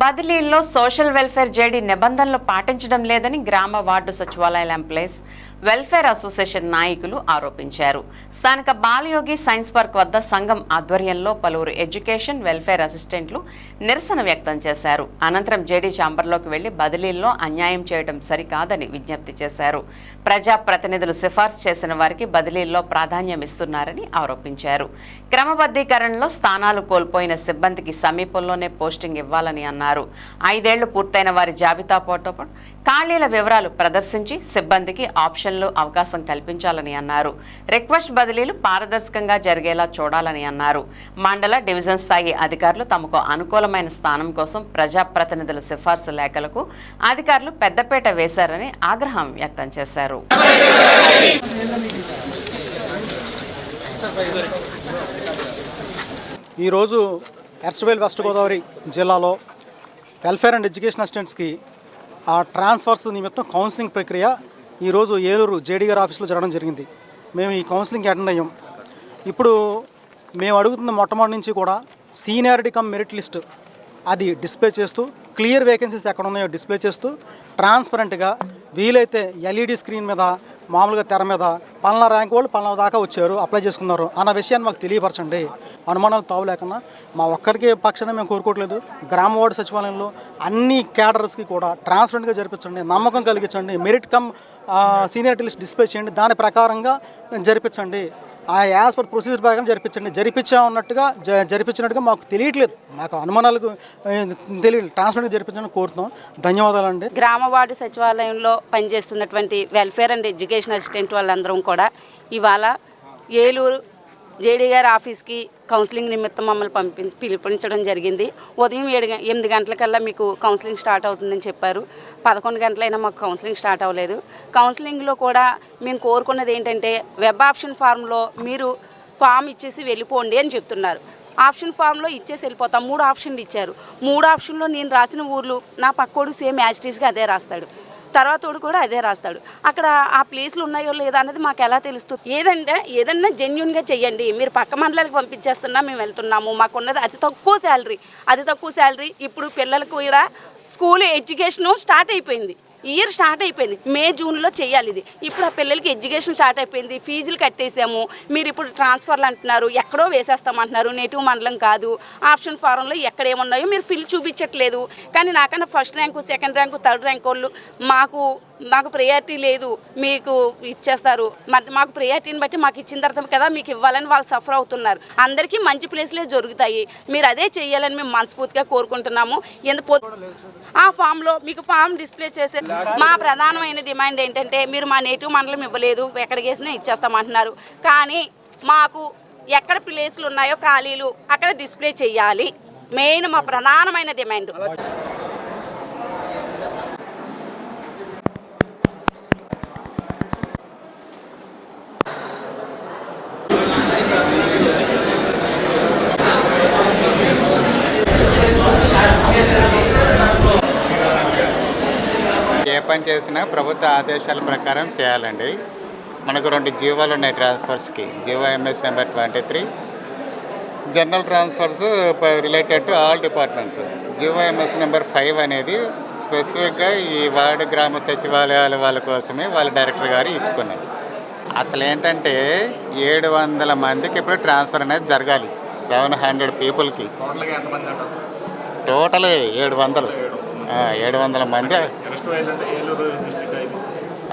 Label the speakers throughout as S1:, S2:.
S1: బదిలీల్లో social welfare JD నిబంధనలు పాటించడం లేదని గ్రామ వార్డు సచివాలయాల ఎంప్లాయీస్ వెల్ఫేర్ అసోసియేషన్ నాయకులు ఆరోపించారు. స్థానిక బాలయోగి సైన్స్ పార్క్ వద్ద సంఘం ఆధ్వర్యంలో పలువురు ఎడ్యుకేషన్ వెల్ఫేర్ అసిస్టెంట్లు నిరసన వ్యక్తం చేశారు. అనంతరం జేడీ ఛాంబర్లోకి వెళ్ళి బదిలీల్లో అన్యాయం చేయడం సరికాదని విజ్ఞప్తి చేశారు. ప్రజాప్రతినిధులు సిఫార్సు చేసిన వారికి బదిలీల్లో ప్రాధాన్యం ఇస్తున్నారని ఆరోపించారు. క్రమబద్ధీకరణలో స్థానాలు కోల్పోయిన సిబ్బందికి సమీపంలోనే పోస్టింగ్ ఇవ్వాలని అన్నారు. ఐదేళ్ళు పూర్తయిన వారి జాబితా పోటో ఖాళీల వివరాలు ప్రదర్శించి సిబ్బందికి ఆప్షన్లు అవకాశం కల్పించాలని అన్నారు. రిక్వెస్ట్ బదిలీలు పారదర్శకంగా జరిగేలా చూడాలని అన్నారు. మండల డివిజన్ స్థాయి అధికారులు తమకు అనుకూలమైన స్థానం కోసం ప్రజాప్రతినిధుల సిఫార్సు లేఖలకు అధికారులు పెద్దపేట వేశారని ఆగ్రహం వ్యక్తం చేశారు.
S2: ఈరోజు ఎర్స్వేల్ వెస్ట్ గోదావరి జిల్లాలో వెల్ఫేర్ అండ్ ఎడ్యుకేషన్ అసిస్టెంట్స్కి ఆ ట్రాన్స్ఫర్స్ నిమిత్తం కౌన్సిలింగ్ ప్రక్రియ ఈరోజు ఏలూరు జేడీ గారి ఆఫీస్లో జరగడం జరిగింది. మేము ఈ కౌన్సిలింగ్కి అటెండ్ అయ్యాం. ఇప్పుడు మేము అడుగుతున్న మొట్టమొదటి నుంచి కూడా సీనియారిటీ కమ్ మెరిట్ లిస్ట్ అది డిస్ప్లే చేస్తూ క్లియర్ వేకెన్సీస్ ఎక్కడ ఉన్నాయో డిస్ప్లే చేస్తూ ట్రాన్స్పరెంట్గా వీలైతే ఎల్ఈడి స్క్రీన్ మీద మామూలుగా తెర మీద పలానా ర్యాంక్ వాళ్ళు పలానా దాకా వచ్చారు అప్లై చేసుకున్నారు అన్న విషయాన్ని మాకు తెలియపరచండి. అనుమానాలు తావు లేకుండా మా ఒక్కరికి పక్షాన మేము కోరుకోవట్లేదు. గ్రామ వార్డు సచివాలయంలో అన్ని క్యాడర్స్కి కూడా ట్రాన్స్పరెంట్గా జరిపించండి నమ్మకం కలిగించండి merit cum senior list display చేయండి దాని ప్రకారంగా జరిపించండి. ఆ యాజ్ పర్ ప్రొసీజర్ ప్రకారం జరిపించండి. జరిపించామన్నట్టుగా జ జరిపించినట్టుగా మాకు తెలియట్లేదు. మాకు అనుమానాలకు తెలియదు ట్రాన్స్పరెంట్గా జరిపించని కోరుతున్నాం. ధన్యవాదాలండి.
S3: గ్రామ వార్డు సచివాలయంలో పనిచేస్తున్నటువంటి వెల్ఫేర్ అండ్ ఎడ్యుకేషన్ అసిస్టెంట్ వాళ్ళందరం కూడా ఇవాళ ఏలూరు జేడీ గారి ఆఫీస్కి కౌన్సిలింగ్ నిమిత్తం మమ్మల్ని పంపి పిలిపించడం జరిగింది. ఉదయం ఏడు ఎనిమిది గంటలకల్లా మీకు కౌన్సిలింగ్ స్టార్ట్ అవుతుందని చెప్పారు. పదకొండు గంటలైనా మాకు కౌన్సిలింగ్ స్టార్ట్ అవ్వలేదు. కౌన్సిలింగ్లో కూడా మేము కోరుకున్నది ఏంటంటే వెబ్ ఆప్షన్ ఫామ్లో మీరు ఫామ్ ఇచ్చేసి వెళ్ళిపోండి అని చెప్తున్నారు. ఆప్షన్ ఫామ్లో ఇచ్చేసి వెళ్ళిపోతాం. మూడు ఆప్షన్లు ఇచ్చారు. మూడు ఆప్షన్లో నేను రాసిన ఊర్లు నా పక్కోడు సేమ్ యాజిటీస్గా అదే రాస్తాడు. తర్వాతోడు కూడా అదే రాస్తాడు. అక్కడ ఆ ప్లేస్లు ఉన్నాయో లేదా అనేది మాకు ఎలా తెలుస్తుంది ఏదంటే ఏదన్నా జెన్యున్గా చెయ్యండి. మీరు పక్క మండలాలకు పంపించేస్తున్నా మేము వెళ్తున్నాము. మాకున్నది అతి తక్కువ శాలరీ అతి తక్కువ శాలరీ ఇప్పుడు పిల్లలకు కూడా స్కూల్ ఎడ్యుకేషన్ స్టార్ట్ అయిపోయింది. ఇయర్ స్టార్ట్ అయిపోయింది. మే జూన్లో చేయాలి ఇది. ఇప్పుడు ఆ పిల్లలకి ఎడ్యుకేషన్ స్టార్ట్ అయిపోయింది. ఫీజులు కట్టేసాము. మీరు ఇప్పుడు ట్రాన్స్ఫర్లు అంటున్నారు. ఎక్కడో వేసేస్తామంటున్నారు. నేటివ్ మండలం కాదు. ఆప్షన్ ఫారంలో ఎక్కడ ఏమున్నాయో మీరు ఫిల్ చూపించట్లేదు. కానీ నాకన్నా first rank second rank third rank వాళ్ళు మాకు మాకు ప్రయారిటీ లేదు. మీకు ఇచ్చేస్తారు. మరి మాకు ప్రయారిటీని బట్టి మాకు ఇచ్చిన తర్వాత కదా మీకు ఇవ్వాలని వాళ్ళు సఫర్ అవుతున్నారు. అందరికీ మంచి ప్లేస్లే జరుగుతాయి. మీరు అదే చేయాలని మేము మనస్ఫూర్తిగా కోరుకుంటున్నాము. ఎందుకు ఆ ఫామ్లో మీకు ఫామ్ డిస్ప్లే చేసే మా ప్రధానమైన డిమాండ్ ఏంటంటే మీరు మా నేటివ్ మండలం ఇవ్వలేదు ఎక్కడికి వేసినా ఇచ్చేస్తామంటున్నారు. కానీ మాకు ఎక్కడ ప్లేస్లు ఉన్నాయో ఖాళీలు అక్కడ డిస్ప్లే చేయాలి. మెయిన్ మా ప్రధానమైన డిమాండ్.
S4: పని చేసినా ప్రభుత్వ ఆదేశాల ప్రకారం చేయాలండి. మనకు రెండు జీవోలు ఉన్నాయి ట్రాన్స్ఫర్స్కి. GO MS number twenty three general transfers related to all departments. GO MS number five అనేది స్పెసిఫిక్గా ఈ వార్డు గ్రామ సచివాలయాల వాళ్ళ కోసమే వాళ్ళ డైరెక్టర్ గారు ఇచ్చుకున్నారు. అసలు ఏంటంటే ఏడు వందల మందికి ఇప్పుడు ట్రాన్స్ఫర్ అనేది జరగాలి. సెవెన్ హండ్రెడ్ పీపుల్కి. టోటల్ ఏడు వందలు. ఏడు వందల మంది.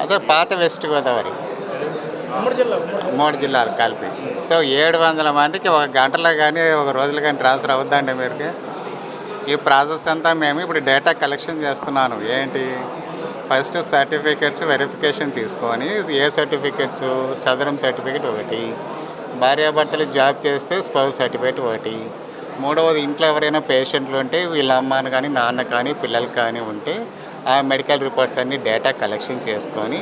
S4: అదే పాత వెస్ట్ గోదావరి. మూడు జిల్లాలు కలిపి. సో ఏడు వందల మందికి ఒక గంటలో కానీ ఒక రోజులో కానీ ట్రాన్స్ఫర్ అవుద్దండి మీరు ఈ ప్రాసెస్ అంతా మేము ఇప్పుడు డేటా కలెక్షన్ చేస్తున్నాను. ఏంటి? ఫస్ట్ సర్టిఫికెట్స్ వెరిఫికేషన్ తీసుకొని ఏ సర్టిఫికెట్స్ సదరం సర్టిఫికెట్ ఒకటి భార్యాభర్తలు జాబ్ చేస్తే స్పౌస్ సర్టిఫికేట్ ఒకటి మూడవది ఇంట్లో ఎవరైనా పేషెంట్లు ఉంటే వీళ్ళ అమ్మని కానీ నాన్న కానీ పిల్లలు కానీ ఉంటే ఆ మెడికల్ రిపోర్ట్స్ అన్ని డేటా కలెక్షన్ చేసుకొని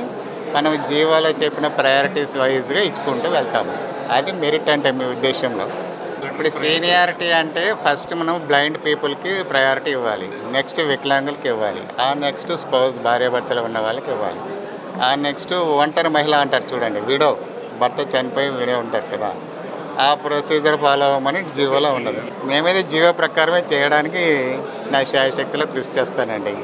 S4: మనం జీవోలో చెప్పిన ప్రయారిటీస్ వైజ్గా ఇచ్చుకుంటూ వెళ్తాము. అది మెరిట్ అంటే మీ ఉద్దేశంలో. ఇప్పుడు సీనియారిటీ అంటే ఫస్ట్ మనం బ్లైండ్ పీపుల్కి ప్రయారిటీ ఇవ్వాలి. నెక్స్ట్ వికలాంగులకి ఇవ్వాలి. ఆ నెక్స్ట్ స్పౌస్ భార్యాభర్తలు ఉన్న వాళ్ళకి ఇవ్వాలి. ఆ నెక్స్ట్ ఒంటరి మహిళ అంటారు చూడండి విడో. భర్త చనిపోయి విడో ఉంటారు కదా. ఆ ప్రొసీజర్ ఫాలో అవ్వమని జీవోలో ఉన్నది. మేమైతే జీవో ప్రకారమే చేయడానికి నా శాయశక్తిలో కృషి చేస్తానండి.